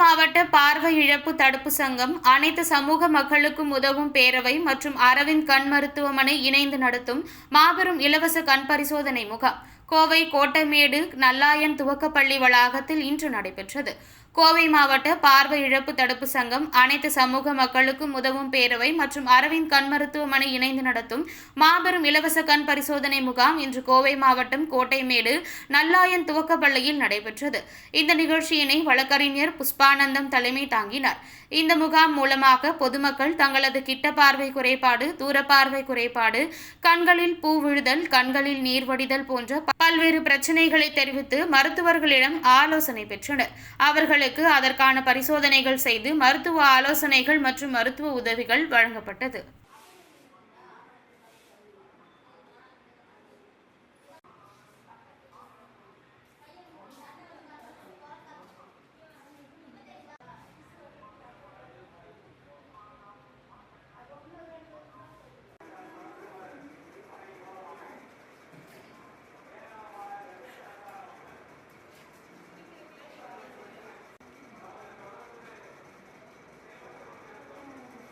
மாவட்ட பார்வை இழப்பு தடுப்பு சங்கம் அனைத்து சமூக மக்களுக்கும் உதவும் பேரவை மற்றும் அரவிந்த் கண் மருத்துவமனை இணைந்து நடத்தும் மாபெரும் இலவச கண் பரிசோதனை முகாம். கோவை கோட்டமேடு நல்லாயன் துவக்கப்பள்ளி வளாகத்தில் இன்று நடைபெற்றது. கோவை மாவட்ட பார்வை இழப்பு தடுப்பு சங்கம் அனைத்து சமூக மக்களுக்கும் உதவும் பேரவை மற்றும் அரவிந்த் கண் மருத்துவமனை இணைந்து நடத்தும் மாபெரும் இலவச கண் பரிசோதனை முகாம் இன்று கோவை மாவட்டம் கோட்டைமேடு நல்லாயன் துவக்கப்பள்ளியில் நடைபெற்றது. இந்த நிகழ்ச்சியினை வழக்கறிஞர் புஷ்பானந்தம் தலைமை தாங்கினார். இந்த முகாம் மூலமாக பொதுமக்கள் தங்களது கிட்ட பார்வை குறைபாடு தூர பார்வை குறைபாடு கண்களில் பூ விழுதல் கண்களில் நீர் வடிதல் போன்ற பல்வேறு பிரச்சனைகளை தெரிவித்து மருத்துவர்களிடம் ஆலோசனை பெற்றனர். அவர்களுக்கு அதற்கான பரிசோதனைகள் செய்து மருத்துவ ஆலோசனைகள் மற்றும் மருத்துவ உதவிகள் வழங்கப்பட்டது.